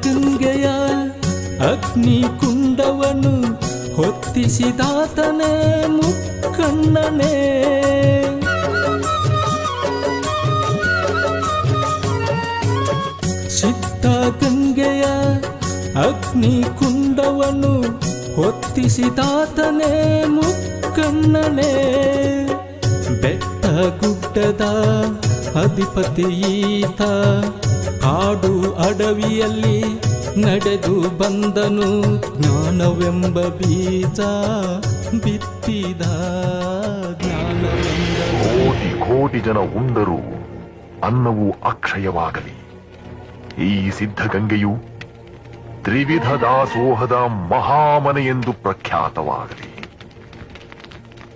ಗಂಗೆಯ ಅಗ್ನಿ ಕುಂಡವನು ಹೊತ್ತಿಸಿದಾತನೇ ಮುಕ್ಕಣ್ಣನೇ ಸಿದ್ಧ ಗಂಗೆಯ ಅಗ್ನಿ ಕುಂಡವನು ಹೊತ್ತಿಸಿದಾತನೇ ಮುಕ್ಕಣ್ಣನೇ ಬೆಟ್ಟ ಗುಡ್ಡದ ಅಧಿಪತಿಯೀತ ಕಾಡು ಅಡವಿಯಲ್ಲಿ ನಡೆದು ಬಂದನು ಜ್ಞಾನವೆಂಬ ಬೀಜ. ಬಿತ್ತಿದ ಜ್ಞಾನವೆಂಬ ಕೋಟಿ ಕೋಟಿ ಜನ ಉಂಡರೂ ಅನ್ನವು ಅಕ್ಷಯವಾಗಲಿ. ಈ ಸಿದ್ಧಗಂಗೆಯು ತ್ರಿವಿಧ ದಾಸೋಹದ ಮಹಾಮನೆಯೆಂದು ಪ್ರಖ್ಯಾತವಾಗಲಿ.